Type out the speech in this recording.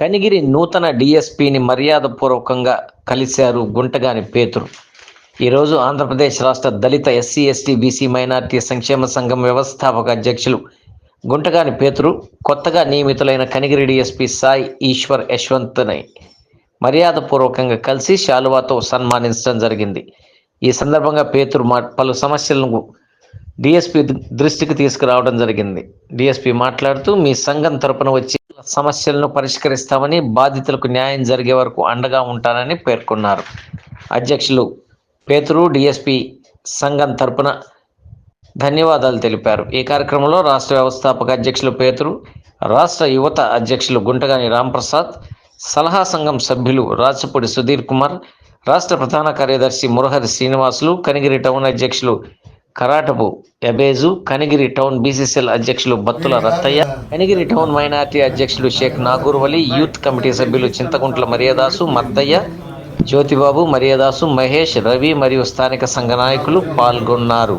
కనిగిరి నూతన డిఎస్పీని మర్యాదపూర్వకంగా కలిశారు గుంటగాని పేతురు. ఈరోజు ఆంధ్రప్రదేశ్ రాష్ట్ర దళిత ఎస్సీ ఎస్టీ బీసీ మైనార్టీ సంక్షేమ సంఘం వ్యవస్థాపక అధ్యక్షులు గుంటగాని పేతురు కొత్తగా నియమితులైన కనిగిరి డిఎస్పీ సాయి ఈశ్వర్ యశ్వంత్ని మర్యాదపూర్వకంగా కలిసి శాలువాతో సన్మానించడం జరిగింది. ఈ సందర్భంగా పేతురు మా పలు సమస్యలను డిఎస్పి దృష్టికి తీసుకురావడం జరిగింది. డిఎస్పీ మాట్లాడుతూ మీ సంఘం తరపున వచ్చి సమస్యలను పరిష్కరిస్తామని బాధితులకు న్యాయం జరిగే వరకు అండగా ఉంటానని పేర్కొన్నారు. అధ్యక్షులు పేతురు డిఎస్పి సంఘం తరపున ధన్యవాదాలు తెలిపారు. ఈ కార్యక్రమంలో రాష్ట్ర వ్యవస్థాపక అధ్యక్షులు పేతురు రాష్ట్ర యువత అధ్యక్షులు గుంటగాని రాంప్రసాద్ సలహా సంఘం సభ్యులు రాచపూడి సుధీర్ కుమార్ రాష్ట్ర ప్రధాన కార్యదర్శి మురహరి శ్రీనివాసులు కనిగిరి టౌన్ అధ్యక్షులు కరాటపు ఎబేజు కనిగిరి టౌన్ బీసీసీఎల్ అధ్యక్షులు బత్తుల రత్తయ్య కనిగిరి టౌన్ మైనార్టీ అధ్యక్షులు షేక్ నాగూర్ వలి యూత్ కమిటీ సభ్యులు చింతకుంట్ల మర్యాదాసు మత్తయ్య జ్యోతిబాబు మర్యాదాసు మహేష్ రవి మరియు స్థానిక సంఘ నాయకులు పాల్గొన్నారు.